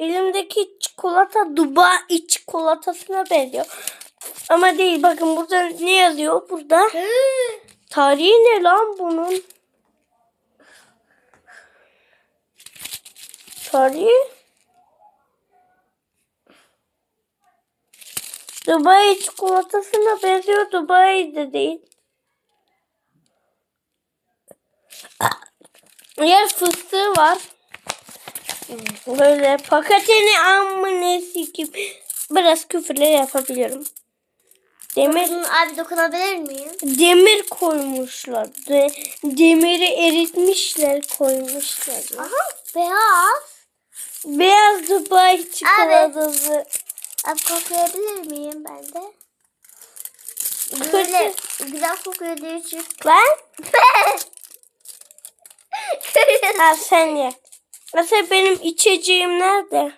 Elimdeki çikolata Dubai çikolatasına benziyor. Ama değil. Bakın burada ne yazıyor? Burada tarihi ne lan bunun? Tarihi? Dubai çikolatasına benziyor. Dubai de değil. Yer fıstığı var. Böyle paketini amına sikim. Biraz küfürler yapabiliyorum. Demir Hı, Abi dokunabilir miyim? demir koymuşlar. De, demiri eritmişler koymuşlar. Aha beyaz. Beyaz Dubai çikolatası. Abi koklayabilir miyim ben de? Böyle güzel kokuyor diye için. Ben? Ha sen ye. Mesela benim içeceğim nerede?